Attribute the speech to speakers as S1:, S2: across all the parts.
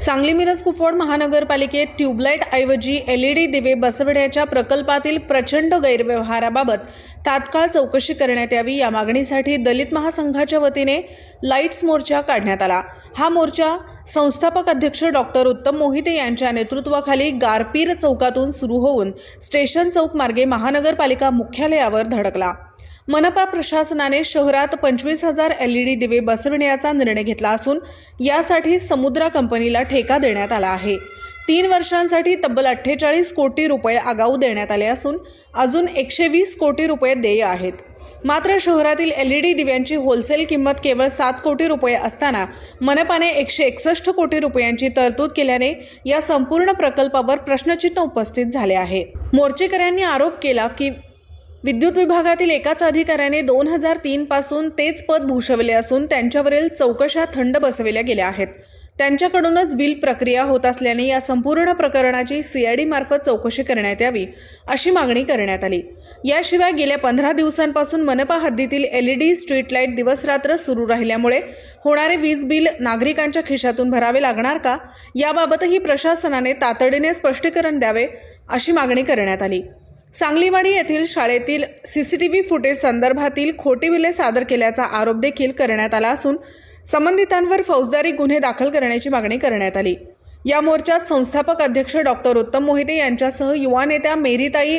S1: सांगली मिरज कुपवाड महानगरपालिकेत ट्यूबलाईट ऐवजी एलईडी दिवे बसवण्याच्या प्रकल्पातील प्रचंड गैरव्यवहाराबाबत तात्काळ चौकशी करण्यात यावी या मागणीसाठी दलित महासंघाच्या वतीने लाईट्स मोर्चा काढण्यात आला. हा मोर्चा संस्थापक अध्यक्ष डॉक्टर उत्तम मोहिते यांच्या नेतृत्वाखाली गारपीर चौकातून सुरू होऊन स्टेशन चौक मार्गे महानगरपालिका मुख्यालयावर धडकला. मनपा प्रशासनाने शहरात पंचवीस हजार एलईडी दिवे बसविण्याचा निर्णय घेतला असून यासाठी समुद्रा कंपनीला ठेका देण्यात आला आहे. तीन वर्षांसाठी तब्बल अठ्ठेचाळीस कोटी रुपये आगाऊ देण्यात आले असून अजून एकशे वीस कोटी रुपये देय आहेत. मात्र शहरातील एलईडी दिव्यांची होलसेल किंमत केवळ सात कोटी रुपये असताना मनपाने एकशे एकसष्ट कोटी रुपयांची तरतूद केल्याने या संपूर्ण प्रकल्पावर प्रश्नचिन्ह उपस्थित झाले आहे. मोर्चेकऱ्यांनी आरोप केला की विद्युत विभागातील एकाच अधिकाऱ्याने दोन हजार तीन पासून तेच पद भूषवले असून त्यांच्यावरील चौकशा थंड बसविल्या गेल्या आहेत. त्यांच्याकडूनच बिल प्रक्रिया होत असल्याने या संपूर्ण प्रकरणाची सीआयडी मार्फत चौकशी करण्यात यावी अशी मागणी करण्यात आली. याशिवाय गेल्या पंधरा दिवसांपासून मनपा हद्दीतील एलईडी स्ट्रीट लाइट दिवसरात्र सुरू राहिल्यामुळे होणारे वीज बिल नागरिकांच्या खिशातून भरावे लागणार का? याबाबतही प्रशासनाने तातडीने स्पष्टीकरण द्यावे अशी मागणी करण्यात आली. सांगलीवाडी येथील शाळेतील सीसीटीव्ही फुटेज संदर्भातील खोटी बिले सादर केल्याचा आरोप देखील करण्यात आला असून संबंधितांवर फौजदारी गुन्हे दाखल करण्याची मागणी करण्यात आली. या मोर्चात संस्थापक अध्यक्ष डॉक्टर उत्तम मोहिते यांच्यासह युवा नेत्या मेरीताई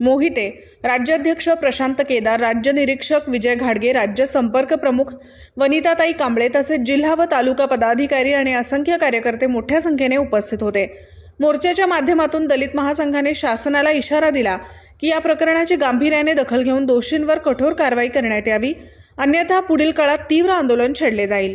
S1: मोहिते राज्याध्यक्ष प्रशांत केदार राज्य निरीक्षक विजय घाडगे राज्य संपर्क प्रमुख वनिताताई कांबळे तसेच जिल्हा व तालुका पदाधिकारी आणि असंख्य कार्यकर्ते मोठ्या संख्येने उपस्थित होते. मोर्चाच्या माध्यमातून दलित महासंघाने शासनाला इशारा दिला की या प्रकरणाची गांभीर्याने दखल घेऊन दोषींवर कठोर कारवाई करण्यात यावी अन्यथा पुढील काळात तीव्र आंदोलन छेडले जाईल.